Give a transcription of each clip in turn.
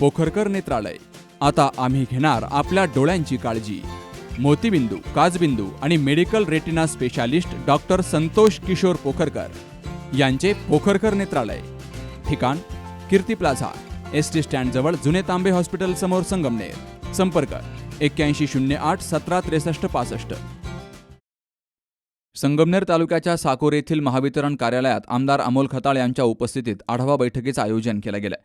पोखरकर नेत्रालय. आता आम्ही घेणार आपल्या डोळ्यांची काळजी. मोतीबिंदू काजबिंदू आणि medical retina specialist doctor Santosh Kishor Pokharkar यांचे पोखरकर नेत्रालय. ठिकाण कीर्ती प्लाझा एस टी स्टँडजवळ जुने तांबे हॉस्पिटल समोर संगमनेर. संपर्क एक्क्याऐंशी शून्य आठ सतरा त्रेसष्ट पासष्ट. संगमनेर तालुक्याच्या साकोर येथील महावितरण कार्यालयात आमदार अमोल खताळ यांच्या उपस्थितीत आढावा बैठकीचं आयोजन केलं गेलं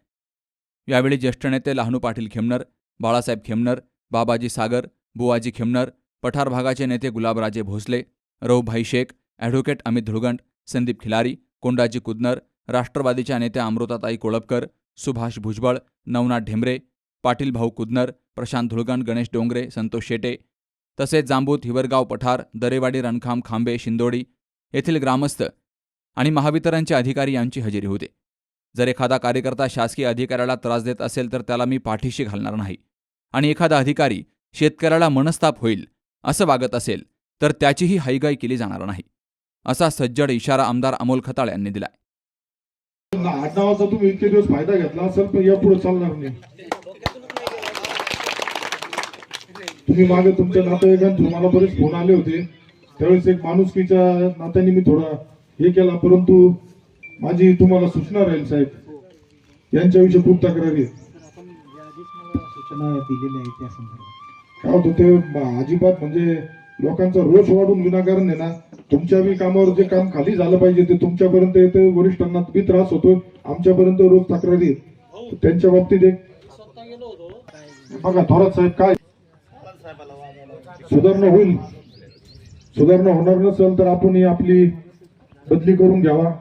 यावेळी ज्येष्ठ नेते लहानू पाटील खेमनर बाळासाहेब खेमनर बाबाजी सागर बुवाजी खेमनर पठार भागाचे नेते गुलाबराजे भोसले रऊभाई शेख ॲडव्होकेट अमित धुळगंट संदीप खिलारी कोंडाजी कुदनर राष्ट्रवादीच्या नेत्या अमृताताई कोळपकर सुभाष भुजबळ नवनाथ ढेमरे पाटील भाऊ कुदनर प्रशांत धुळगण गणेश डोंगरे संतोष शेटे तसेच जांबूत हिवरगाव पठार दरेवाडी रणखाम खांबे शिंदोडी येथील ग्रामस्थ आणि महावितरणचे अधिकारी यांची हजेरी होती. जर एखादा कार्यकर्ता शासकीय अधिकाऱ्याला त्रास देत असेल तर त्याला मी पाठीशी घालणार नाही. आणि एखादा अधिकारी शेतकऱ्याला मनस्ताप होईल असं वागत असेल तर त्याचीही हाईगाई केली जाणार नाही असा सज्जड इशारा आमदार अमोल खताळ यांनी दिलाय. आडनावाचा तुम्ही इतके दिवस फायदा घेतला असेल पण यापुढे चालणार नाही. तुम्ही मागे तुमच्या नातेवाईकांतून मला बरेच फोन आले होते. त्यावेळेस एक माणुसकीच्या नात्याने मी थोडा हे केला परंतु माझी तुम्हाला सूचना राहील साहेब. यांच्याविषयी खूप तक्रारी सूचना दिलेल्या आहेत. त्या संदर्भात काय होतं ते अजिबात म्हणजे लोकांचा रोष वाढून विनाकारण आहे ना तुमच्या बी कामावर जे काम खाली झालं पाहिजे ते तुमच्यापर्यंत येते वरिष्ठांना बी त्रास होतो आमच्यापर्यंत रोज तक्रारी त्यांच्या बाबतीत एक बघा थोरात साहेब काय सुधारणा होईल. सुधारणा होणार नसेल तर आपण ही आपली बदली करून घ्यावा.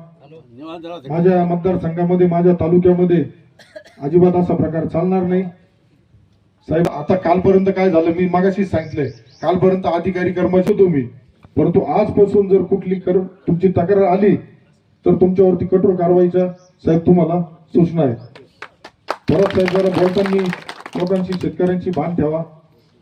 माझ्या मतदारसंघामध्ये माझ्या तालुक्यामध्ये अजिबात असा प्रकार चालणार नाही. साहेब आता कालपर्यंत काय झालं? मी मागाशीच सांगितलंय कालपर्यंत अधिकारी कर्मचारी होतो मी. परंतु आजपासून जर कुठली कर तुमची तक्रार आली तर तुमच्यावरती कठोर कारवाईच्या साहेब तुम्हाला सूचना आहे. परत साहेब जरा बोलताना लोकांची शेतकऱ्यांची भान ठेवा.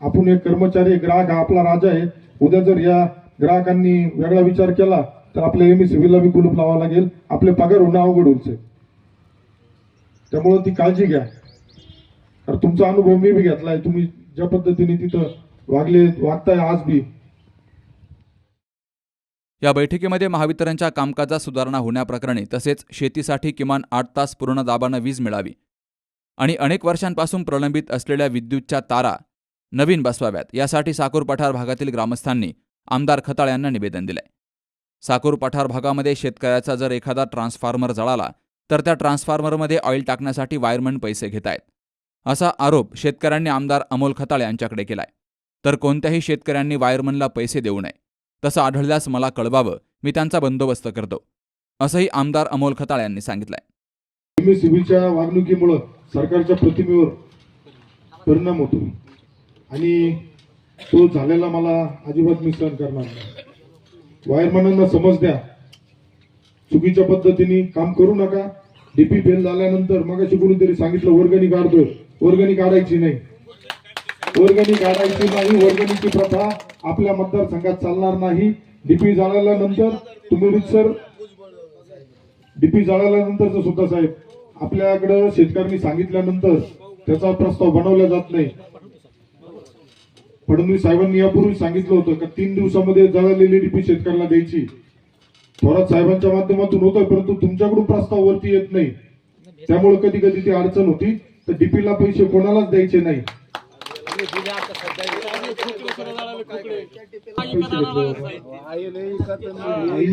आपण एक कर्मचारी ग्राहक हा आपला राजा आहे. उद्या जर या ग्राहकांनी वेगळा विचार केला तर आपल्या एम सिव्हिलला बी कुलूप लावावं लागेल. आपले पगार होणं अवघड होईल त्यामुळं ती काळजी घ्या. तर तुमचा अनुभव मी बी घेतलाय. तुम्ही ज्या पद्धतीने तिथं वागले वागताय आज बी. या बैठकीमध्ये महावितरणच्या कामकाजात सुधारणा होण्याप्रकरणी तसेच शेतीसाठी किमान आठ तास पूर्ण दाबानं वीज मिळावी आणि अनेक वर्षांपासून प्रलंबित असलेल्या विद्युतच्या तारा नवीन बसवाव्यात. यासाठी साकूर पठार भागातील ग्रामस्थांनी आमदार खताळ यांना निवेदन दिलंय. साकूर पठार भागामध्ये शेतकऱ्याचा जर एखादा ट्रान्सफॉर्मर जळाला तर त्या ट्रान्सफॉर्मरमध्ये ऑइल टाकण्यासाठी वायरमन पैसे घेत आहेत असा आरोप शेतकऱ्यांनी आमदार अमोल खताळ यांच्याकडे केलाय. तर कोणत्याही शेतकऱ्यांनी वायरमनला पैसे देऊ नये. तसं आढळल्यास मला कळवावं. मी त्यांचा बंदोबस्त करतो. असंही आमदार अमोल खताळ यांनी सांगितलंय. एमएससीबीच्या वागणुकीमुळं सरकारच्या प्रतिमेवर परिणाम होतो. आणि तो झालेला मला अजिबात मी सहन करणार नाही. वायरमॅनांना समज द्या. चुकीच्या पद्धतीने काम करू नका. डीपी फेल झाल्यानंतर मग कुणीतरी सांगितलं वर्गणी काढतोय. वर्गणी काढायची नाही. वर्गणी काढायची नाही. वर्गणीची प्रथा आपल्या मतदारसंघात चालणार नाही. डीपी जाळल्यानंतर तुम्ही रितसर डीपी जाळल्यानंतरच सुद्धा साहेब आपल्याकडं शेतकऱ्यांनी सांगितल्यानंतर त्याचा प्रस्ताव बनवला जात नाही. फडणवीस साहेबांनी यापूर्वी सांगितलं होतं का तीन दिवसामध्ये जळालेली डीपी शेतकऱ्याला द्यायची. थोरात साहेबांच्या माध्यमातून होतं परंतु तुमच्याकडून प्रस्ताव वरती येत नाही. त्यामुळे कधी कधी ती अडचण होती. तर डीपीला पैसे कोणालाच द्यायचे नाही.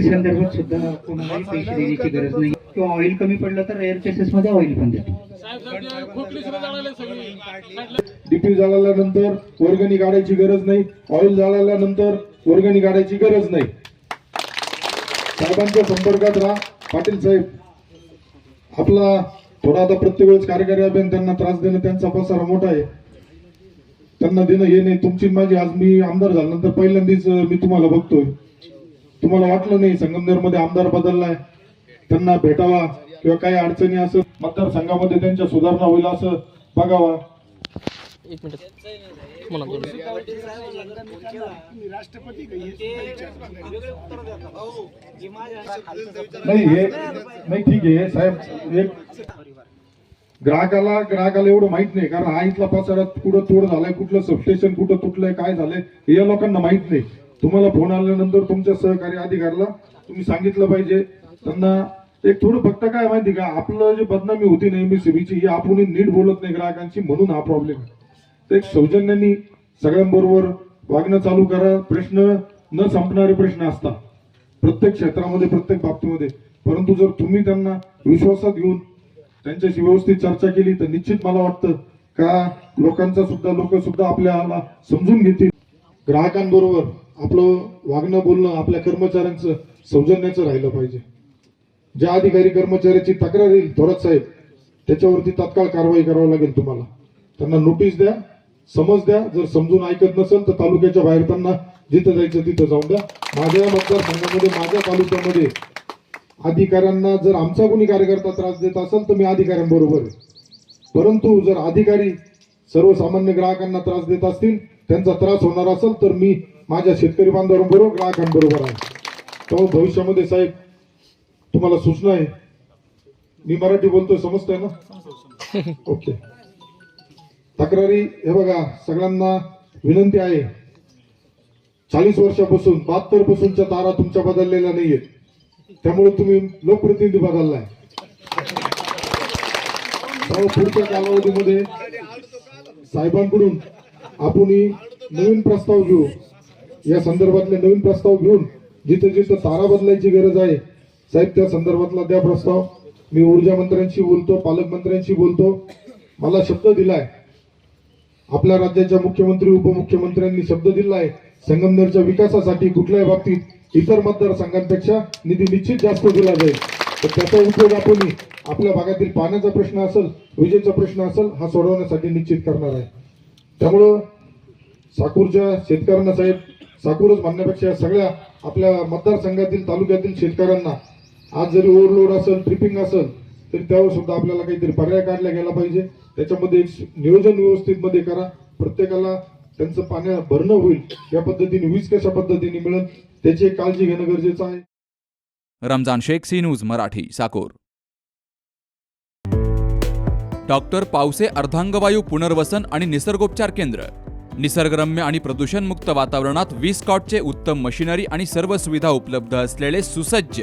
संदर्भात सुद्धा कोणालाही पैसे देण्याची गरज नाही. किंवा ऑइल कमी पडलं तर रेअर केसेस मध्ये ऑइल पण देतो. डीपी जाळल्यानंतर वर्गणी काढायची गरज नाही. ऑइल जाळल्यानंतर वर्गणी काढायची गरज नाही. साहेबांच्या संपर्कात राहा. पाटील साहेब आपला थोडा आता प्रत्येक वेळेस कार्यकारी अभियान त्यांना त्रास देणं त्यांचा पसारा मोठा आहे. त्यांना देणं हे नाही. तुमची माझी आज मी आमदार झाल्यानंतर पहिल्यांदाच मी तुम्हाला बघतोय. तुम्हाला वाटलं नाही संगमनेरमध्ये आमदार बदललाय. त्यांना भेटावा किंवा काही अडचणी असं मतदारसंघामध्ये त्यांच्या सुधारणा होईल असं बघावा. एक दोन नाही हे नाही ठीक आहे साहेब एक ग्राहकाला ग्राहकाला एवढं माहीत नाही कारण हा इथला पसारा कुठं तोड झालाय कुठलं सबस्टेशन कुठं तुटलंय काय झालंय हे या लोकांना माहीत नाही. तुम्हाला फोन आल्यानंतर तुमच्या सहकारी अधिकाऱ्याला तुम्ही सांगितलं पाहिजे. त्यांना एक थोडं फक्त काय माहिती का आपलं जे बदनामी होती नेहमी सीबीची ही आपण नीट बोलत नाही ग्राहकांची म्हणून हा प्रॉब्लेम आहे. तर एक सौजन्यानी सगळ्यांबरोबर वागणं चालू करा प्रश्न न संपणारे प्रश्न असतात. प्रत्येक क्षेत्रामध्ये प्रत्येक बाबतीमध्ये. परंतु जर तुम्ही त्यांना विश्वासात घेऊन त्यांच्याशी व्यवस्थित चर्चा केली तर निश्चित मला वाटतं का लोकांचा सुद्धा लोक सुद्धा आपल्याला समजून घेतील. ग्राहकांबरोबर आपलं वागणं बोलणं आपल्या कर्मचाऱ्यांचं सौजन्याचं राहिलं पाहिजे. ज्या अधिकारी कर्मचाऱ्याची तक्रार येईल थोरात साहेब त्याच्यावरती तात्काळ कारवाई करावी लागेल तुम्हाला. त्यांना नोटीस द्या समज द्या जर समजून ऐकत नसेल तर तालुक्याच्या बाहेर त्यांना जिथं जायचं तिथं जाऊन द्या. माझ्या मतदारसंघामध्ये माझ्या तालुक्यामध्ये अधिकाऱ्यांना जर आमचा कोणी कार्यकर्ता त्रास देत असेल तर मी अधिकाऱ्यांबरोबर आहे. परंतु जर अधिकारी सर्वसामान्य ग्राहकांना त्रास देत असतील त्यांचा त्रास होणार असेल तर मी माझ्या शेतकरी बांधवांबरोबर ग्राहकांबरोबर आहे. तो भविष्यामध्ये साहेब तुम्हाला सूचना आहे. मी मराठी बोलतोय समजतंय ना? ओके. तक्रारी हे बघा सगळ्यांना विनंती आहे. चाळीस वर्षापासून बहात्तर पासूनच्या तारा तुमच्या बदललेल्या नाहीये त्यामुळे तुम्ही लोकप्रतिनिधी बदललाय. पुढच्या कालावधीमध्ये साहेबांकडून आपण नवीन प्रस्ताव घेऊ. या संदर्भातले नवीन प्रस्ताव घेऊन जिथे जिथे तारा बदलायची गरज आहे साहेब त्या संदर्भातला द्या प्रस्ताव. मी ऊर्जा मंत्र्यांशी बोलतो पालकमंत्र्यांशी बोलतो. मला शब्द दिलाय. आपल्या राज्याच्या मुख्यमंत्री उपमुख्यमंत्र्यांनी शब्द दिलाय. संगमनेरच्या विकासासाठी कुठल्याही बाबतीत इतर मतदारसंघांपेक्षा निधी निश्चित जास्त दिला जाईल. तर त्याचा उपयोग आपण आपल्या भागातील पाण्याचा प्रश्न असेल विजेचा प्रश्न असेल हा सोडवण्यासाठी निश्चित करणार आहे. त्यामुळं साकूरच्या शेतकऱ्यांना साहेब साकूरच म्हणण्यापेक्षा सगळ्या आपल्या मतदारसंघातील तालुक्यातील शेतकऱ्यांना आज जरी ओव्हरलोड असेल ट्रिपिंग असेल तरी त्यावर सुद्धा आपल्याला काहीतरी पर्याय काढला गेला पाहिजे. त्याच्यामध्ये एक नियोजन व्यवस्थित मध्ये करा. प्रत्येकाला त्यांचं पाण्या भरणं होईल. या पद्धतीने वीज कशा पद्धतीने मिळेल त्याची काळजी घेणं गरजेचं आहे. Ramzan Shaikh C news Marathi Sakor. Doctor Pawase अर्धांगवायू पुनर्वसन आणि निसर्गोपचार केंद्र. निसर्गरम्य आणि प्रदूषणमुक्त वातावरणात वीस कॉटचे उत्तम मशिनरी आणि सर्व सुविधा उपलब्ध असलेले सुसज्ज.